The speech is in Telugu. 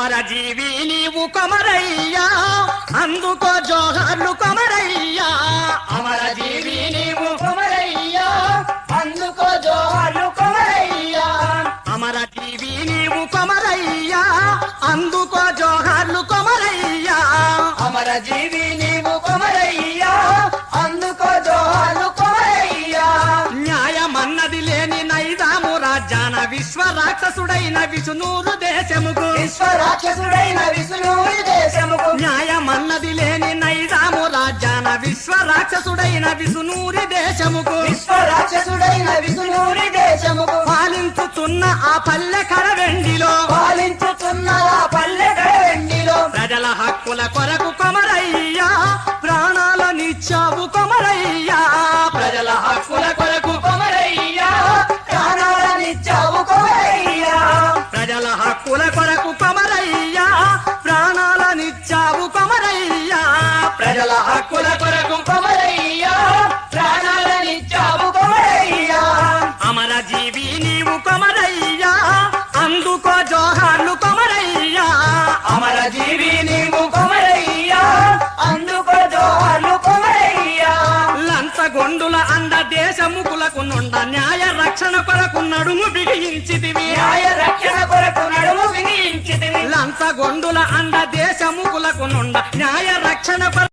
అమర జీవి నీవు కొమరయ్యా అందుకో జోహార్లు కొమరయ్యా. అమర జీవి నీవు కొమరయ్యా అందుకో జోహార్లు కొమరయ్యా. అమర జీవి నీవు కొమరయ్యా అందుకో జోహార్లు కొమరయ్యా. అమర జీవి నీవు కొమరయ్యా అందుకో జోహార్లు కొమరయ్యా. న్యాయమన్నది లేని విశ్వ రాక్షసుడైన విష్ణురు దేశముకు. విశ్వ రాక్షసుడైన విష్ణువు దేశముకు. న్యాయమన్నది లేని నైజాము రాజ్యాన విశ్వ రాక్షసుడైన విష్ణురి దేశముకు. విశ్వ రాక్షసుడైన విష్ణువుని దేశముకు. పాలించుతున్న ఆ పల్లె కడవెండిలో పాలించుతున్న ఆ పల్లె వెండిలో. ప్రజల హక్కుల కొరకు ప్రజల హక్కుల కొరకు కొమరయ్యా ప్రాణాలనిచ్చావు కొమరయ్యా. అమర జీవి నీవు కొమరయ్యా అందుకో జోహార్లు కొమరయ్యా. అమర జీవి నీవు కొమరయ్యా అందుకో జోహార్లు కొమరయ్యా. లంచగొండుల అంద దేశముకులకు నుండ న్యాయ రక్షణ కొరకు నడుము బిగించితివి. న్యాయ రక్షణ కొరకు నడుము వినియించితివి లంచగొండుల అండ దేశముకులకు నుండ న్యాయ రక్షణ కొరకు